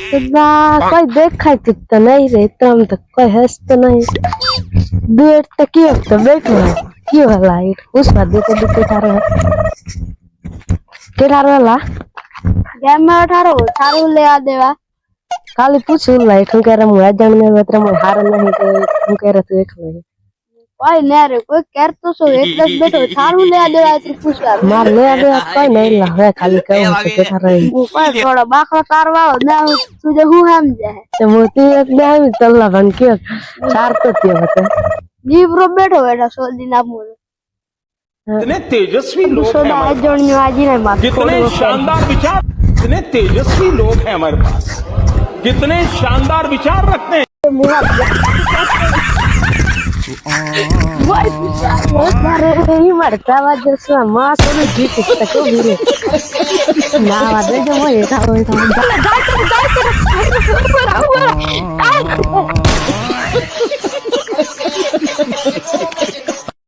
कोई देखा तो नहीं रे तम तो तक कोई हंस तो नहीं बेड तो क्यों तो बैठो क्यों हला उस बात देखो देखो थारो रहा के थारो वाला? गेम में उठा रहा थारो थारो ले आ देवा काली पूछ लाइट हम कह रहा हूँ आज जानने में तेरा हार नहीं तो हम कह रहा तू एक नहीं। કોઈ ને રે કોઈ કરતો છો એટલે જ બેઠો સારું લેવા દેવા એટલે પૂછવા માર લે દે કોઈ નહીં લા હવે ખાલી કહું તો કેટલા રહી હું કોઈ થોડો બાખરો તારવા આવો ના હું તુજે હું સમજે તો મોતી એક બે આવી તલ્લા ભણ કયો ચાર તો ત્યો હતો જીવરો બેઠો બેઠો સોદી ના મુરે कितने तेजस्वी लोग हैं સોદા हमारे અજણ ની વાજી ને માર कितने शानदार विचार कितने तेजस्वी लोग हैं हमारे पास कितने शानदार विचार रखते हैं ના વાત જો હોય